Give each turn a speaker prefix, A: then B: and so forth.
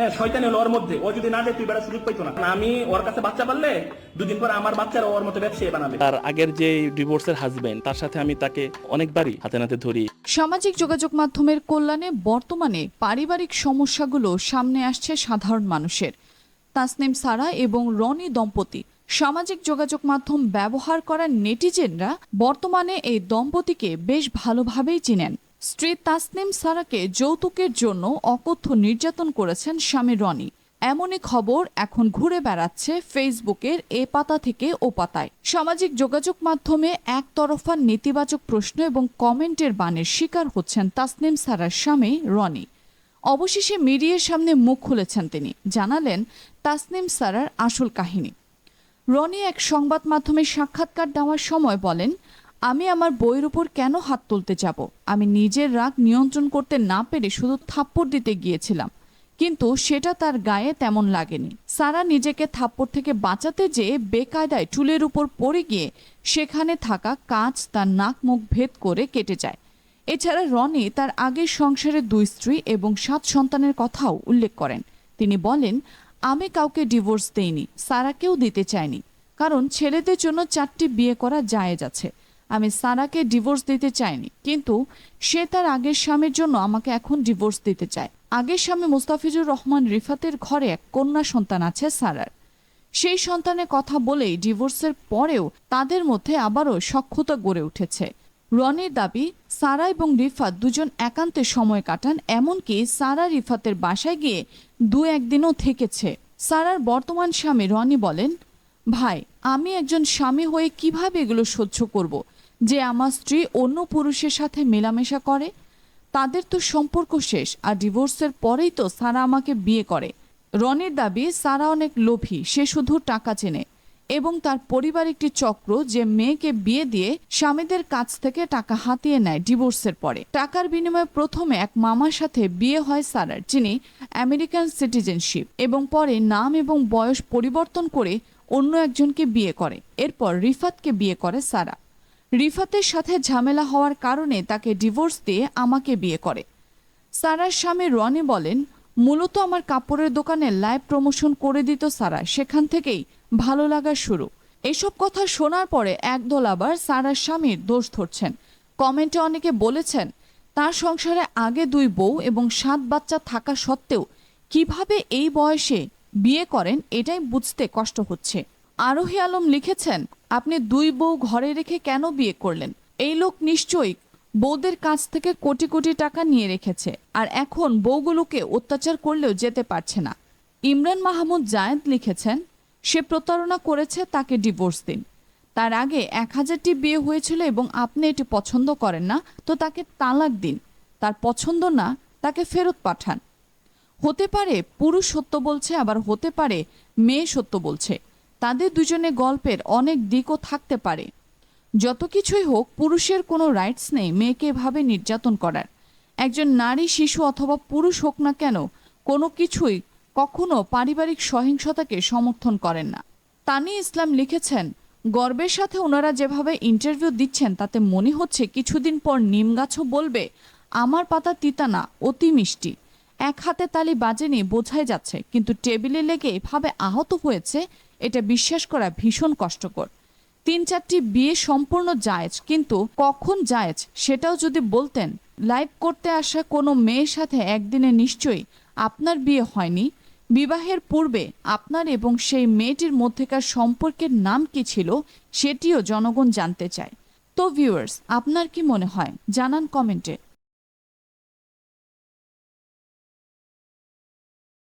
A: হ্যাঁ শয়তানি হলো ওর মধ্যে। ও যদি না দেয় তুই বেড়া সুযোগ পাইতো না। আমি ওর কাছে বাচ্চা পারলে দুদিন পর আমার বাচ্চারা ওর মতো ব্যবসায়ী বানাবে।
B: তার আগের যে ডিভোর্সের হাজবেন্ড তার সাথে আমি তাকে অনেকবারই হাতে নাতে ধরি।
C: সামাজিক যোগাযোগ মাধ্যমের কল্যাণে বর্তমানে পারিবারিক সমস্যাগুলো সামনে আসছে সাধারণ মানুষের। তাসনিম সারা এবং রনি দম্পতি সামাজিক যোগাযোগ মাধ্যম ব্যবহার করা নেটিজেনরা বর্তমানে এই দম্পতিকে বেশ ভালোভাবেই চিনেন। স্ত্রী তাসনিম সারাকে যৌতুকের জন্য অকথ্য নির্যাতন করেছেন স্বামী রনি। এমনই খবর এখন ঘুরে বেড়াচ্ছে ফেসবুকের এ পাতা থেকে ও পাতায়। সামাজিক যোগাযোগ মাধ্যমে একতরফা নেতিবাচক প্রশ্ন এবং কমেন্টের বানের শিকার হচ্ছেন তাসনিম সারার স্বামী রনি। অবশেষে মিডিয়ার সামনে মুখ খুলেছেন তিনি। জানালেন, তাসনিম সারার আসল কাহিনী। রনি এক সংবাদ মাধ্যমে সাক্ষাৎকার দেওয়ার সময় বলেন আমি আমার বইয়ের উপর কেন হাত তুলতে যাব? আমি নিজের রাগ নিয়ন্ত্রণ করতে না পেরে শুধু থাপ্পড় দিতে গিয়েছিলাম। কিন্তু সেটা তার গায়ে তেমন লাগেনি। সারা নিজেকে থাপ্পড় থেকে বাঁচাতে যেয়ে বেকায়দায় চুলের উপর পড়ে গিয়ে সেখানে থাকা কাঁচ তার নাক মুখ ভেদ করে কেটে যায়। এছাড়া রনি তার আগের সংসারের দুই স্ত্রী এবং সাত সন্তানের কথাও উল্লেখ করেন। তিনি বলেন, আমি কাউকে ডিভোর্স দেইনি, সারাকেও দিতে চাইনি। কারণ ছেলেদের জন্য চারটি বিয়ে করা জায়েজ আছে। আমি সারাকে ডিভোর্স দিতে চাইনি। কিন্তু সে তার আগের স্বামীর জন্য আমাকে এখন ডিভোর্স দিতে চায়। আগের স্বামী মুস্তাফিজুর রহমান রিফাতের ঘরে এক কন্যা সন্তান আছে সারার। সেই সন্তানের কথা বলেই ডিভোর্সের পরেও তাদের মধ্যে আবারও সক্ষতা গড়ে উঠেছে। রনির দাবি, সারা এবং রিফাত দুজন একান্তে সময় কাটান, এমনকি সারা রিফাতের বাসায় গিয়ে দু একদিনও থেকেছে। সারার বর্তমান স্বামী রনি বলেন, ভাই আমি একজন স্বামী হয়ে কীভাবে এগুলো সহ্য করব? যে আমার স্ত্রী অন্য পুরুষের সাথে মেলামেশা করে? তাদের তো সম্পর্ক শেষ, আর ডিভোর্সের পরেই তো সারা আমাকে বিয়ে করে। রনির দাবি, সারা অনেক লোভী, সে শুধু টাকা চেনে। এবং তার পরিবার একটি চক্র যে মেয়েকে বিয়ে দিয়ে স্বামীদের কাছ থেকে টাকা হাতিয়ে নেয় ডিভোর্সের পরে। টাকার বিনিময়ে প্রথমে এক মামার সাথে বিয়ে হয় সারার, যিনি আমেরিকান সিটিজেনশিপ, এবং পরে নাম এবং বয়স পরিবর্তন করে অন্য একজনকে বিয়ে করে। এরপর রিফাতকে বিয়ে করে সারা। রিফাতের সাথে ঝামেলা হওয়ার কারণে তাকে ডিভোর্স দিয়ে আমাকে বিয়ে করে। সারার স্বামী রনি বলেন, মূলত আমার কাপড়ের দোকানে লাইভ প্রমোশন করে দিত সারা। সেখান থেকেই ভালো লাগা শুরু। এসব কথা শোনার পরে একদল আবার সারার স্বামীর দোষ ধরছেন। কমেন্টে অনেকে বলেছেন, তার সংসারে আগে দুই বউ এবং সাত বাচ্চা থাকা সত্ত্বেও কীভাবে এই বয়সে বিয়ে করেন, এটাই বুঝতে কষ্ট হচ্ছে। আরোহী আলম লিখেছেন, আপনি দুই বউ ঘরে রেখে কেন বিয়ে করলেন? এই লোক নিশ্চয়ই বউদের কাছ থেকে কোটি কোটি টাকা নিয়ে রেখেছে, আর এখন বউগুলোকে অত্যাচার করলেও যেতে পারছে না। ইমরান মাহমুদ জায়েদ লিখেছেন, সে প্রতারণা করেছে, তাকে ডিভোর্স দিন। তার আগে এক হাজারটি বিয়ে হয়েছিল এবং আপনি এটি পছন্দ করেন না, তো তাকে তালাক দিন। তার পছন্দ না, তাকে ফেরত পাঠান। হতে পারে পুরুষ সত্য বলছে, আবার হতে পারে মেয়ে সত্য বলছে। তাদের দুজনে গল্পের অনেক দিকও থাকতে পারে। যত কিছুই হোক, পুরুষের কোনো রাইটস নেই মেয়েকে এভাবে নির্যাতন করার। একজন নারী, শিশু অথবা পুরুষ হোক না কেন, কোনো কিছুই কখনো পারিবারিক সহিংসতাকে সমর্থন করেন না। তানি ইসলাম লিখেছেন, গর্বের সাথে ওনারা যেভাবে ইন্টারভিউ দিচ্ছেন, তাতে মনে হচ্ছে কিছুদিন পর নিমগাছও বলবে, আমার পাতা তিতা না, অতি মিষ্টি। এক হাতে তালি বাজেনি বোঝাই যাচ্ছে, কিন্তু টেবিলে লেগে এভাবে আহত হয়েছে, এটা বিশ্বাস করা ভীষণ কষ্টকর। তিন চারটি বিয়ে সম্পূর্ণ জায়েজ, কিন্তু কখন জায়েজ সেটাও যদি বলতেন, লাইভ করতে আসা কোনো মেয়ের সাথে একদিনে নিশ্চয়ই আপনার বিয়ে হয়নি। বিবাহের পূর্বে আপনার এবং সেই মেয়েটির মধ্যেকার সম্পর্কের নাম কি ছিল সেটিও জনগণ জানতে চায়। তো ভিউয়ার্স আপনার কি মনে হয়? জানান কমেন্টে।